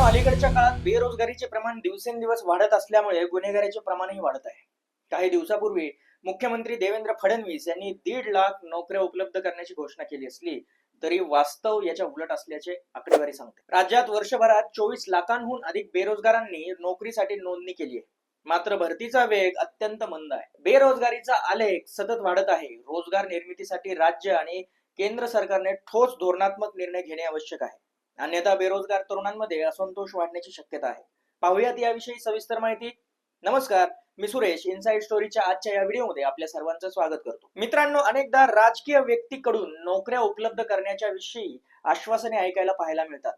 मित्रांनो अलीकडच्या काळात बेरोजगारीचे प्रमाण दिवसेंदिवस वाढत असल्यामुळे गुन्हेगारीचे प्रमाणही वाढत आहे. काही दिवसापूर्वी मुख्यमंत्री देवेंद्र फडणवीस यांनी दीड लाख नोकऱ्या उपलब्ध करण्याची घोषणा केली असली तरी वास्तव याच्या उलट असल्याचे आकडेवारी सांगते. राज्यात वर्षभरात चोवीस लाखांहून अधिक बेरोजगारांनी नोकरीसाठी नोंदणी केली आहे. मात्र भरतीचा वेग अत्यंत मंद आहे. बेरोजगारीचा आलेख सतत वाढत आहे. रोजगार निर्मितीसाठी राज्य आणि केंद्र सरकारने ठोस धोरणात्मक निर्णय घेणे आवश्यक आहे. अन्यथा बेरोजगार तरुणांमध्ये असंतोष वाढण्याची शक्यता आहे. पाहुयात याविषयी सविस्तर माहिती. नमस्कार मी सुरेश इनसाइड स्टोरीच्या आजच्या या व्हिडिओमध्ये आपल्या सर्वांचं स्वागत करतो. मित्रांनो अनेकदा राजकीय व्यक्तीकडून नोकऱ्या उपलब्ध करण्याच्या विषयी आश्वासने ऐकायला पाहायला मिळतात.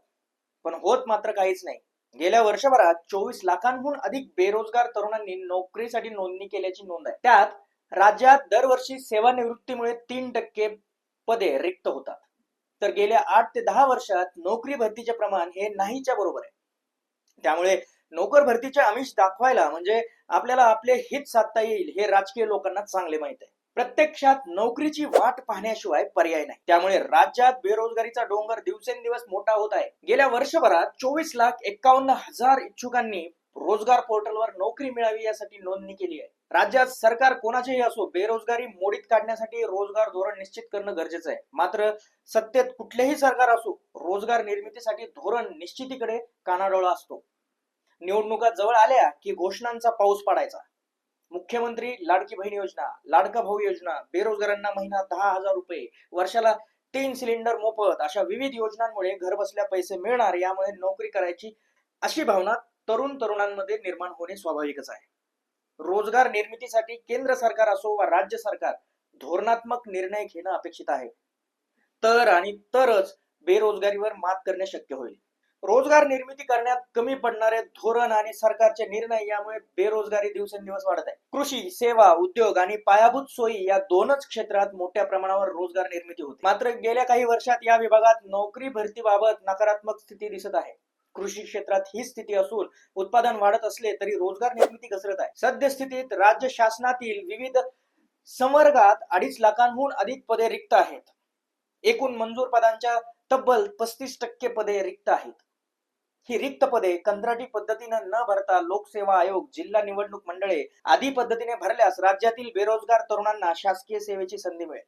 पण होत मात्र काहीच नाही. गेल्या वर्षभरात चोवीस लाखांहून अधिक बेरोजगार तरुणांनी नोकरीसाठी नोंदणी केल्याची नोंद आहे. त्यात राज्यात दरवर्षी सेवानिवृत्तीमुळे तीन टक्के पदे रिक्त होतात. तर गेल्या आठ ते दहा वर्षात नोकरी भरतीचे प्रमाण हे नाहीच्या बरोबर आहे. त्यामुळे नोकर भरतीचे आमिष दाखवायला म्हणजे आपल्याला आपले हित साधता येईल हे राजकीय लोकांना चांगले माहीत आहे. प्रत्यक्षात नोकरीची वाट पाहण्याशिवाय पर्याय नाही. त्यामुळे राज्यात बेरोजगारीचा डोंगर दिवसेंदिवस मोठा होत आहे. गेल्या वर्षभरात चोवीस लाख एक्कावन्न हजार इच्छुकांनी रोजगार पोर्टलवर नोकरी मिळावी यासाठी नोंदणी केली आहे. राज्यात सरकार कोणाचेही असो बेरोजगारी मोडीत काढण्यासाठी रोजगार धोरण निश्चित करणं गरजेचं आहे. मात्र सत्तेत कुठलेही सरकार असो रोजगार निर्मितीसाठी धोरण निश्चितीकडे कानाडोळा असतो. निवडणुका जवळ आल्या की घोषणांचा पाऊस पडायचा. मुख्यमंत्री लाडकी बहीण योजना लाडका भाऊ योजना बेरोजगारांना महिना दहा हजार रुपये वर्षाला तीन सिलेंडर मोफत अशा विविध योजनांमुळे घरबसल्या पैसे मिळणार यामुळे नोकरी करायची अशी भावना तरुण तरुणांमध्ये निर्माण होणे स्वाभाविकच आहे. रोजगार निर्मितीसाठी केंद्र सरकार असो वा राज्य सरकार धोरणात्मक निर्णय घेणं अपेक्षित आहे. तर आणि तरच बेरोजगारीवर मात करणे शक्य होईल. रोजगार निर्मिती करण्यात कमी पडणारे धोरण आणि सरकारचे निर्णय यामुळे बेरोजगारी दिवसेंदिवस वाढत आहे. कृषी सेवा उद्योग आणि पायाभूत सोयी या दोनच क्षेत्रात मोठ्या प्रमाणावर रोजगार निर्मिती होते. मात्र गेल्या काही वर्षात या विभागात नोकरी भरतीबाबत नकारात्मक स्थिती दिसत आहे. कृषी क्षेत्रात ही स्थिती असून उत्पादन वाढत असले तरी रोजगार निर्मिती घसरत आहे. सद्यस्थितीत राज्य शासनातील विविध संवर्गात अडीच लाखांहून अधिक पदे रिक्त आहेत. एकूण मंजूर पदांच्या तब्बल पस्तीस टक्के पदे रिक्त आहेत. ही रिक्त पदे कंत्राटी पद्धतीनं न भरता लोकसेवा आयोग जिल्हा निवडणूक मंडळे आदी पद्धतीने भरल्यास राज्यातील बेरोजगार तरुणांना शासकीय सेवेची संधी मिळेल.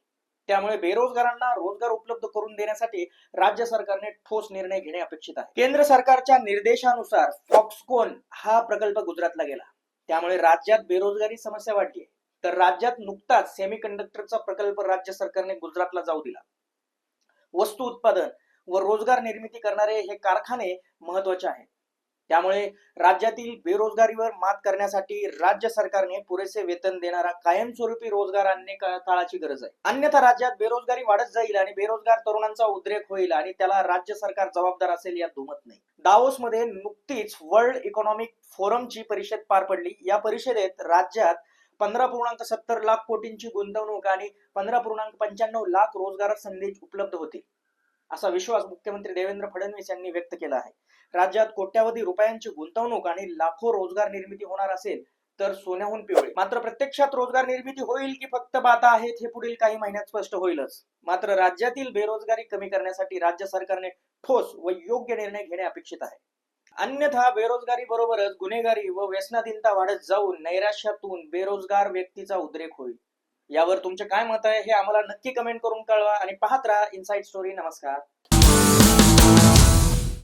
त्यामुळे बेरोजगारांना रोजगार उपलब्ध करून देण्यासाठी राज्य सरकारने ठोस निर्णय घेणे अपेक्षित आहे. केंद्र सरकारच्या निर्देशानुसार फॉक्सकॉन हा प्रकल्प गुजरातला गेला. त्यामुळे राज्यात बेरोजगारी समस्या वाढली तर राज्यात नुकताच सेमी कंडक्टरचा प्रकल्प राज्य सरकारने गुजरातला जाऊ दिला. वस्तू उत्पादन व रोजगार निर्मिती करणारे हे कारखाने महत्त्वाचे आहेत. त्यामुळे राज्यातील बेरोजगारीवर मात करण्यासाठी राज्य सरकारने पुरेसे वेतन देणारा कायमस्वरूपी रोजगार आणणे काळाची गरज आहे. अन्यथा राज्यात बेरोजगारी वाढत जाईल आणि बेरोजगार तरुणांचा उद्रेक होईल आणि त्याला राज्य सरकार जबाबदार असेल यात दुमत नाही. दावोस मध्ये नुकतीच वर्ल्ड इकॉनॉमिक फोरमची परिषद पार पडली. या परिषदेत राज्यात पंधरा पूर्णांक सत्तर लाख कोटींची गुंतवणूक आणि पंधरा पूर्णांक पंच्याण्णव लाख रोजगार संधी उपलब्ध होतील. असा विश्वास मुख्यमंत्री देवेंद्र फडणवीस यांनी व्यक्त केला आहे. राज्यात कोट्यावधी रुपयांची गुंतवणूक आणि लाखो रोजगार निर्मिती होणार असेल तर सोन्याहून पिवळे. मात्र प्रत्यक्षात रोजगार निर्मिती होईल की फक्त बाता आहेत हे पुढील काही महिन्यात स्पष्ट होईलच. मात्र राज्यातील बेरोजगारी कमी करण्यासाठी राज्य सरकारने ठोस व योग्य निर्णय घेणे अपेक्षित आहे. अन्यथा बेरोजगारी बरोबरच गुन्हेगारी व व्यसनाधीनता वाढत जाऊन नैराश्यातून बेरोजगार व्यक्तीचा उद्रेक होईल. यावर तुमचे काय मत आहे हे आम्हाला नक्की कमेंट करून कळवा आणि पाहत राहा इनसाइड स्टोरी नमस्कार.